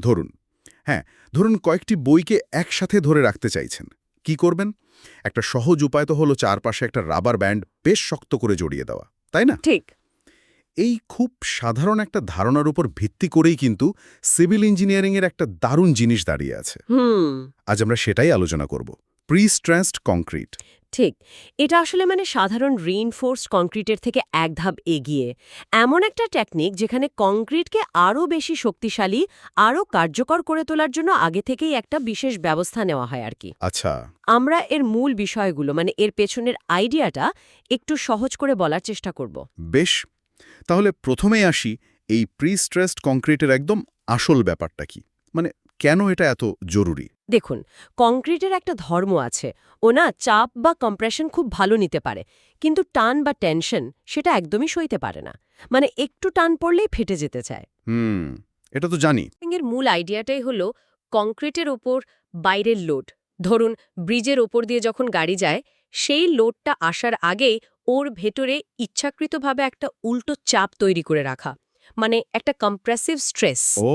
ধরুন। হ্যাঁ ধরুন কয়েকটি বইকে একসাথে ধরে রাখতে চাইছেন। কি করবেন? একটা সহজ উপায় তো হলো চারপাশে একটা রাবার ব্যান্ড বেশ শক্ত করে জড়িয়ে দেওয়া তাই না? ঠিক। এই খুব সাধারণ একটা ধারণার উপর ভিত্তি করেই কিন্তু সিভিল ইঞ্জিনিয়ারিংয়ের একটা দারুণ জিনিস দাঁড়িয়ে আছে। আজ আমরা সেটাই আলোচনা করব। Prestressed concrete. ঠিক এটা আসলে মানে সাধারণ রিইনফোর্সড কংক্রিটের থেকে এক ধাপ এগিয়ে। এমন একটা টেকনিক যেখানে কংক্রিটকে আরও বেশি শক্তিশালী আরও কার্যকর করে তোলার জন্য আগে থেকেই একটা বিশেষ ব্যবস্থা নেওয়া হয় আর কি। আচ্ছা। আমরা এর মূল বিষয়গুলো মানে এর পেছনের আইডিয়াটা একটু সহজ করে বলার চেষ্টা করব। বেশ তাহলে প্রথমেই আসি এই প্রি স্ট্রেসড কংক্রিটের একদম আসল ব্যাপারটা কি? মানে কেন এটা এত জরুরি? দেখুন কংক্রিটের একটা ধর্ম আছে। ও না চাপ বা কম্প্রেশন খুব ভালো নিতে পারে কিন্তু টান বা টেনশন সেটা একদমই সইতে পারে না। মানে একটু টান পড়লেই ফেটে যেতে চায়। হুম এটা তো জানি। এর মূল আইডিয়াটাই হলো কংক্রিটের ওপর বাইরের লোড। ধরুন ব্রিজের ওপর দিয়ে যখন গাড়ি যায় সেই লোডটা আসার আগেই ওর ভেতরে ইচ্ছাকৃতভাবে একটা উল্টো চাপ তৈরি করে রাখা। মানে একটা কম্প্রেসিভ স্ট্রেস ও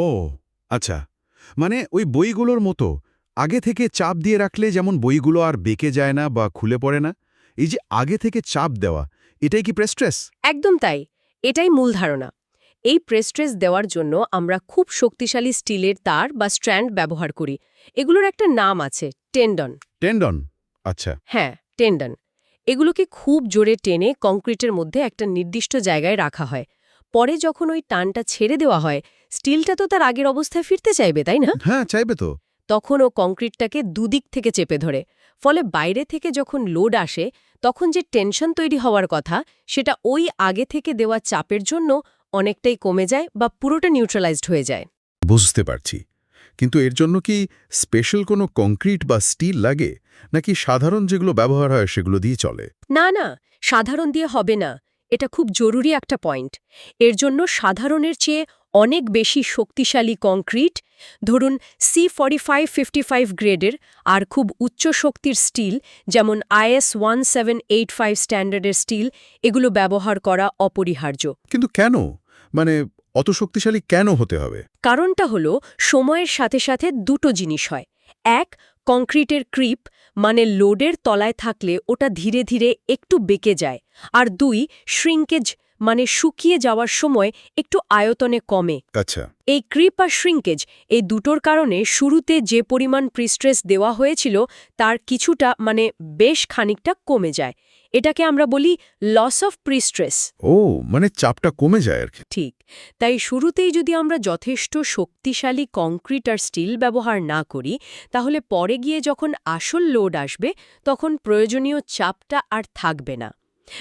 আচ্ছা। মানে ওই বইগুলোর মতো আগে থেকে চাপ দিয়ে রাখলে যেমন বইগুলো আর বেঁকে যায় না বা খুলে পড়ে না এই যে আগে থেকে চাপ দেওয়া এটাই কি প্রেস্ট্রেস? একদম তাই এটাই মূল ধারণা। এই প্রেস্ট্রেস দেওয়ার জন্য আমরা খুব শক্তিশালী স্টিলের তার বা স্ট্র্যান্ড ব্যবহার করি। এগুলোর একটা নাম আছে টেন্ডন। টেন্ডন? আচ্ছা। হ্যাঁ টেন্ডন। এগুলোকে খুব জোরে টেনে কংক্রিটের মধ্যে একটা নির্দিষ্ট জায়গায় রাখা হয়। পরে যখন ওই টানটা ছেড়ে দেওয়া হয় স্টিলটা তো তার আগের অবস্থায় ফিরতে চাইবে তাই না? হ্যাঁ চাইবে তো। তখন ও কংক্রিটটাকে দুদিক থেকে চেপে ধরে। ফলে বাইরে থেকে যখন লোড আসে তখন যে টেনশন তৈরি হওয়ার কথা সেটা ওই আগে থেকে দেওয়া চাপের জন্য অনেকটাই কমে যায় বা পুরোটা নিউট্রালাইজড হয়ে যায়। বুঝতে পারছি। কিন্তু এর জন্য কি স্পেশাল কোনো কংক্রিট বা স্টিল লাগে নাকি সাধারণ যেগুলো ব্যবহার হয় সেগুলো দিয়ে চলে? না না সাধারণ দিয়ে হবে না। এটা খুব জরুরি একটা পয়েন্ট এর জন্য সাধারণের চেয়ে অনেক বেশি শক্তিশালী কংক্রিট ধরুন C forty five fifty five গ্রেডের আর খুব উচ্চ শক্তির স্টিল যেমন IS one seven eight five স্ট্যান্ডার্ডের steel এগুলো ব্যবহার করা অপরিহার্য। কিন্তু কেন? মানে অত শক্তিশালী কেন হতে হবে? কারণটা হলো সময়ের সাথে সাথে দুটো জিনিস হয়। এক কংক্রিটের ক্রিপ মানে লোডের তলায় থাকলে ওটা ধীরে ধীরে একটু বেঁকে যায়। আর দুই শ্রিঙ্কেজ মানে শুকিয়ে যাওয়ার সময় একটু আয়তনে কমে। আচ্ছা। এই ক্রিপ আর শ্রিঙ্কেজ এই দুটোর কারণে শুরুতে যে পরিমাণ প্রিস্ট্রেস দেওয়া হয়েছিল তার কিছুটা মানে বেশ খানিকটা কমে যায়। এটাকে আমরা বলি লস অফ প্রিস্ট্রেস ও মানে চাপটা কমে যায় আর কি। ঠিক। তাই শুরুতেই যদি আমরা যথেষ্ট শক্তিশালী কংক্রিট আর স্টিল ব্যবহার না করি তাহলে পরে গিয়ে যখন আসল লোড আসবে তখন প্রয়োজনীয় চাপটা আর থাকবে না।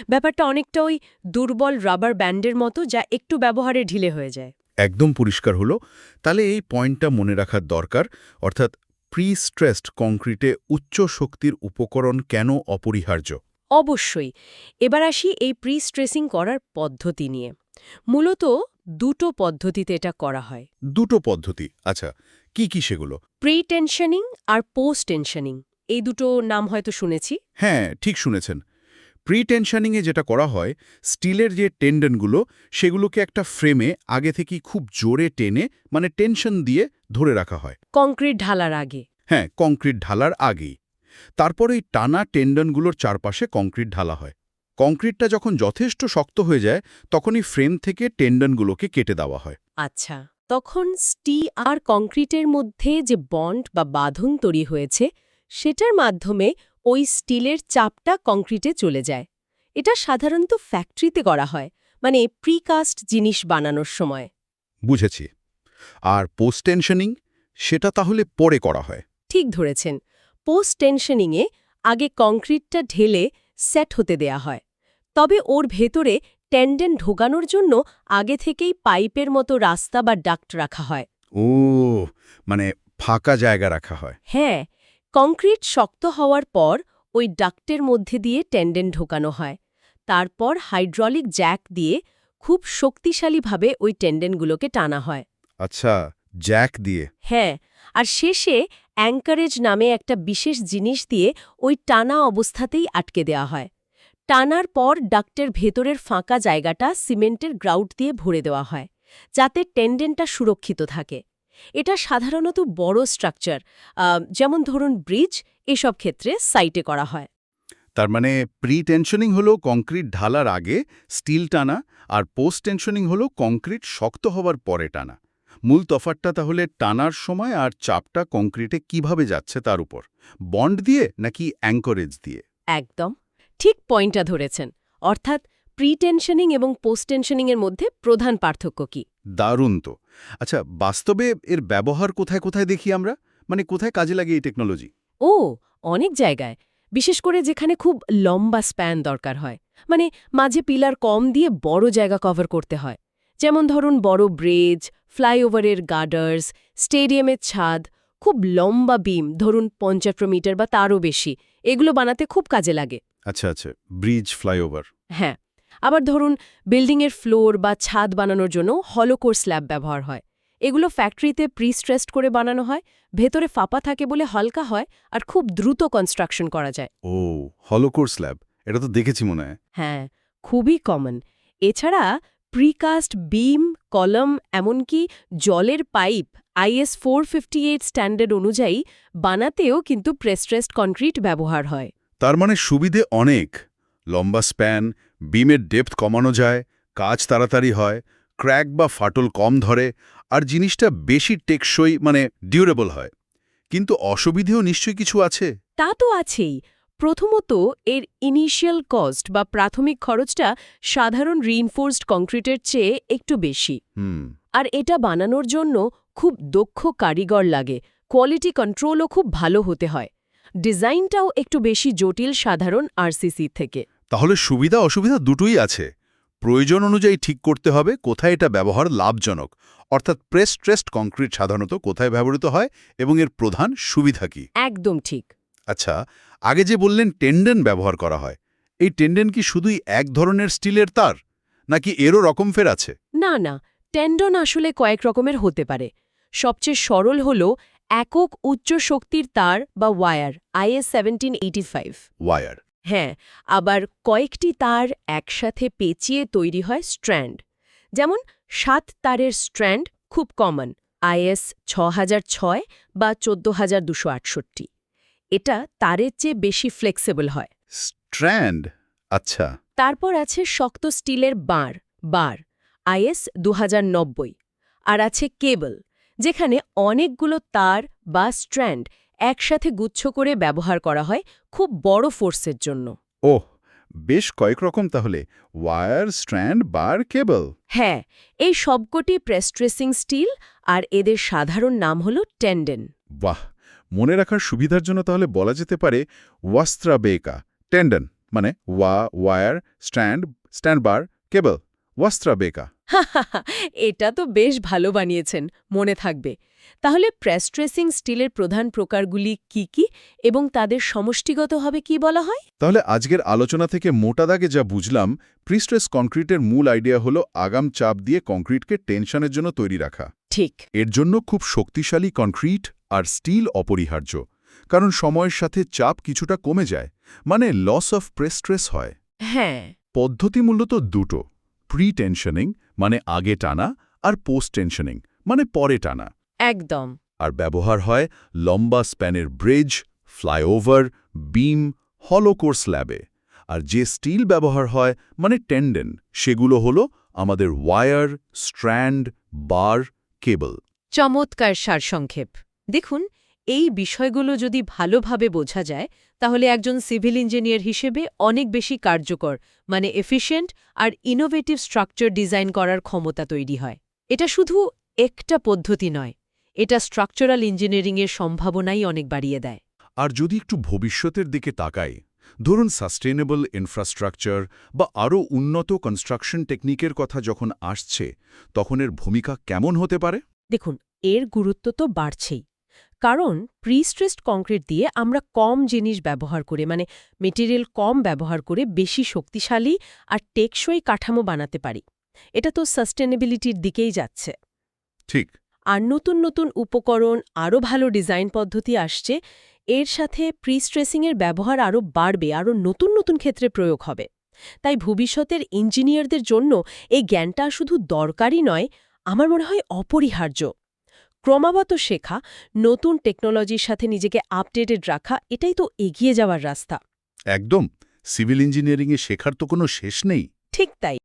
ব্যাপারটা অনেকটা ওই দুর্বল রাবার ব্যান্ডের মতো যা একটু ব্যবহারে ঢিলে হয়ে যায়। একদম পরিষ্কার হলো। তাহলে এই পয়েন্টটা মনে রাখার দরকার অর্থাৎ প্রি স্ট্রেসড কংক্রিটে উচ্চ শক্তির উপকরণ কেন অপরিহার্য? অবশ্যই। এবার আসি এই প্রি স্ট্রেসিং করার পদ্ধতি নিয়ে। মূলত দুটো পদ্ধতিতে এটা করা হয়। দুটো পদ্ধতি। আচ্ছা কি কি সেগুলো? প্রি টেনশনিং আর পোস্ট টেনশনিং এই দুটো নাম হয়তো শুনেছি। হ্যাঁ ঠিক শুনেছেন। প্রি টেনশনিংয়ে যেটা করা হয় স্টিলের যে টেন্ডনগুলো সেগুলোকে একটা ফ্রেমে আগে থেকেই খুব জোরে টেনে মানে টেনশন দিয়ে ধরে রাখা হয়। কংক্রিট ঢালার আগে। হ্যাঁ কংক্রিট ঢালার আগেই। তারপর এই টানা টেন্ডনগুলোর চারপাশে কংক্রিট ঢালা হয়। কংক্রিটটা যখন যথেষ্ট শক্ত হয়ে যায় তখনই ফ্রেম থেকে টেন্ডনগুলোকে কেটে দেওয়া হয়। আচ্ছা তখন স্টি আর কংক্রিটের মধ্যে যে বন্ড বা বাঁধন তৈরি হয়েছে সেটার মাধ্যমে ওই স্টিলের চাপটা কংক্রিটে চলে যায়। এটা সাধারণত ফ্যাক্টরিতে করা হয় মানে প্রিকাস্ট জিনিস বানানোর সময়। বুঝেছি। আর পোস্ট টেনশনিং সেটা তাহলে পরে করা হয়। ঠিক ধরেছেন। পোস্ট টেনশনিংয়ে আগে কংক্রিটটা ঢেলে সেট হতে দেয়া হয়। তবে ওর ভেতরে টেন্ডেন ঢোকানোর জন্য আগে থেকেই পাইপের মতো রাস্তা বা ডাক্ট রাখা হয়। ও মানে ফাঁকা জায়গা রাখা হয়। হ্যাঁ কংক্রিট শক্ত হওয়ার পর ওই ডাক্টের মধ্যে দিয়ে টেন্ডেন ঢোকানো হয়। তারপর হাইড্রলিক জ্যাক দিয়ে খুব শক্তিশালীভাবে ওই টেন্ডেনগুলোকে টানা হয়। আচ্ছা জ্যাক দিয়ে? হ্যাঁ আর শেষে অ্যাঙ্কারেজ নামে একটা বিশেষ জিনিস দিয়ে ওই টানা অবস্থাতেই আটকে দেওয়া হয়। টানার পর ডাক্টের ভেতরের ফাঁকা জায়গাটা সিমেন্টের গ্রাউট দিয়ে ভরে দেওয়া হয় যাতে টেন্ডেনটা সুরক্ষিত থাকে। এটা সাধারণত বড় স্ট্রাকচার যেমন ধরুন ব্রিজ এসব ক্ষেত্রে সাইটে করা হয়। তার মানে প্রি টেনশনিং হলো কংক্রিট ঢালার আগে স্টিল টানা আর পোস্ট টেনশনিং হলো কংক্রিট শক্ত হবার পরে টানা। মূল তফাতটা তাহলে টানার সময় আর চাপটা কংক্রিটে কীভাবে যাচ্ছে তার উপর। বন্ড দিয়ে নাকি অ্যাঙ্করেজ দিয়ে? একদম। ঠিক পয়েন্টটা ধরেছেন। অর্থাৎ প্রিটেনশনিং এবং পোস্ট টেনশনিংয়ের মধ্যে প্রধান পার্থক্য কি? দারুণ তো। আচ্ছা বাস্তবে এর ব্যবহার কোথায় কোথায় দেখি আমরা? মানে কোথায় কাজে লাগে এই টেকনোলজি ও অনেক জায়গায়। বিশেষ করে যেখানে খুব লম্বা স্প্যান দরকার হয়। মানে মাঝে পিলার কম দিয়ে বড় জায়গা কভার করতে হয়। যেমন ধরুন বড় ব্রিজ ফ্লাইওভারের গার্ডার্স স্টেডিয়ামের ছাদ খুব লম্বা বিম ধরুন পঞ্চান্ন মিটার বা তারও বেশি। এগুলো বানাতে খুব কাজে লাগে। আচ্ছা আচ্ছা ব্রিজ ফ্লাইওভার হ্যাঁ। আবার ধরুন বিল্ডিংয়ের ফ্লোর বা ছাদ বানানোর জন্য হলোকোর স্ল্যাব ব্যবহার হয়। এগুলো ফ্যাক্টরিতে প্রিস্ট্রেসড করে বানানো হয় ভেতরে ফাঁপা থাকে বলে হালকা হয় আর খুব দ্রুত কনস্ট্রাকশন করা যায়। ও হলোকোর স্ল্যাব এটা তো দেখেছি মনে হয়। হ্যাঁ খুবই কমন। এছাড়া প্রিকাস্ট বিম কলম এমনকি জলের pipe IS four fifty eight standard অনুযায়ী বানাতেও কিন্তু প্রেস্ট্রেসড কনক্রিট ব্যবহার হয়। তার মানে সুবিধে অনেক। লম্বা স্প্যান বিমের ডেপথ কমানো যায় কাজ তাড়াতাড়ি হয় ক্র্যাক বা ফাটল কম ধরে আর জিনিসটা বেশি টেকসই মানে ডিউরেবল হয়। কিন্তু অসুবিধেও নিশ্চয়ই কিছু আছে? তা তো আছেই। প্রথমত এর ইনিশিয়াল কস্ট বা প্রাথমিক খরচটা সাধারণ রিইনফোর্সড কংক্রিটের চেয়ে একটু বেশি। হুম। আর এটা বানানোর জন্য খুব দক্ষ কারিগর লাগে। কোয়ালিটি কন্ট্রোলও খুব ভালো হতে হয়। ডিজাইনটাও একটু বেশি জটিল সাধারণ আরসিসি থেকে। তাহলে সুবিধা অসুবিধা দুটোই আছে। প্রয়োজন অনুযায়ী ঠিক করতে হবে কোথায় এটা ব্যবহার লাভজনক। অর্থাৎ প্রেস ট্রেস্ট কংক্রিট সাধারণত কোথায় ব্যবহৃত হয় এবং এর প্রধান সুবিধা কি? একদম ঠিক। আচ্ছা আগে যে বললেন টেন্ডেন ব্যবহার করা হয় এই টেন্ডেন কি শুধুই এক ধরনের স্টিলের তার? নাকি এরও রকম ফের আছে? না না টেন্ডন আসলে কয়েক রকমের হতে পারে। সবচেয়ে সরল হল একক উচ্চ শক্তির তার বা ওয়ার আইএস সেভেন্টিন ওয়ার হ্যাঁ আবার কয়েকটি তার একসাথে পেঁচিয়ে তৈরি হয় স্ট্র্যান্ড। যেমন সাত তারের স্ট্র্যান্ড খুব কমন আইএস ছ হাজার ছয় বা চোদ্দ হাজার দুশো আটষট্টি। এটা তারের চেয়ে বেশি ফ্লেক্সিবল হয়। স্ট্র্যান্ড? আচ্ছা। তারপর আছে শক্ত স্টিলের বাঁর বার আইএস দু হাজার নব্বই। আর আছে কেবল যেখানে অনেকগুলো তার বা স্ট্র্যান্ড একসাথে গুচ্ছ করে ব্যবহার করা হয় খুব বড় ফোর্সের জন্য। ওহ বেশ কয়েক রকম তাহলে। Wire strand bar cable. হ্যাঁ এই সবকটি প্রেস্ট্রেসিং স্টিল আর এদের সাধারণ নাম হল টেন্ডেন। বাহ মনে রাখার সুবিধার জন্য তাহলে বলা যেতে পারে ওয়াস্ত্রা বেকা টেন্ডন মানে ওয়া wire strand strand bar cable. ওয়াস্ত্রা বেকা এটা তো বেশ ভালো বানিয়েছেন মনে থাকবে। তাহলে প্রেস্ট্রেসিং স্টিলের প্রধান প্রকারগুলি কি কি এবং তাদের সমষ্টিগতভাবে কি বলা হয়? তাহলে আজকের আলোচনা থেকে মোটা দাগে যা বুঝলাম প্রিস্ট্রেস কংক্রিটের মূল আইডিয়া হলো আগাম চাপ দিয়ে কংক্রিটকে টেনশনের জন্য তৈরি রাখা। ঠিক। এর জন্য খুব শক্তিশালী কংক্রিট আর স্টিল অপরিহার্য কারণ সময়ের সাথে চাপ কিছুটা কমে যায় মানে লস অফ প্রেস্ট্রেস হয়। হ্যাঁ। পদ্ধতি মূলত দুটো প্রি টেনশনিং মানে আগে টানা আর পোস্ট টেনশনিং মানে পরে টানা। একদম। আর ব্যবহার হয় লম্বা স্প্যানের bridge flyover beam hollow core স্ল্যাবে আর যে স্টিল ব্যবহার হয় মানে টেন্ডেন সেগুলো হলো আমাদের ওয়ার স্ট্র্যান্ড বার কেবল। চমৎকার সারসংক্ষেপ। দেখুন এই বিষয়গুলো যদি ভালোভাবে বোঝা যায় তাহলে একজন সিভিল ইঞ্জিনিয়ার হিসেবে অনেক বেশি কার্যকর মানে এফিশিয়েন্ট আর ইনোভেটিভ স্ট্রাকচার ডিজাইন করার ক্ষমতা তৈরি হয়। এটা শুধু একটা পদ্ধতি নয় এটা স্ট্রাকচারাল ইঞ্জিনিয়ারিংয়ের সম্ভাবনাই অনেক বাড়িয়ে দেয়। আর যদি একটু ভবিষ্যতের দিকে তাকাই ধরুন সাস্টেনেবল ইনফ্রাস্ট্রাকচার বা আরও উন্নত কনস্ট্রাকশন টেকনিকের কথা যখন আসছে তখন এর ভূমিকা কেমন হতে পারে? দেখুন এর গুরুত্ব তো বাড়ছেই। কারণ প্রিস্ট্রেসড কংক্রিট দিয়ে আমরা কম জিনিস ব্যবহার করে মানে মেটেরিয়াল কম ব্যবহার করে বেশি শক্তিশালী আর টেকসই কাঠামো বানাতে পারি। এটা তো সাস্টেনেবিলিটির দিকেই যাচ্ছে। ঠিক। আর নতুন নতুন উপকরণ আরও ভালো ডিজাইন পদ্ধতি আসছে এর সাথে প্রিস্ট্রেসিংয়ের ব্যবহার আরও বাড়বে আরও নতুন নতুন ক্ষেত্রে প্রয়োগ হবে। তাই ভবিষ্যতের ইঞ্জিনিয়ারদের জন্য এই জ্ঞানটা শুধু দরকারই নয় আমার মনে হয় অপরিহার্য। ক্রমাগত শেখা নতুন টেকনোলজির সাথে নিজেকে আপডেটেড রাখা এটাই তো এগিয়ে যাওয়ার রাস্তা। একদম সিভিল ইঞ্জিনিয়ারিংয়ে শেখার তো কোনো শেষ নেই। ঠিক তাই।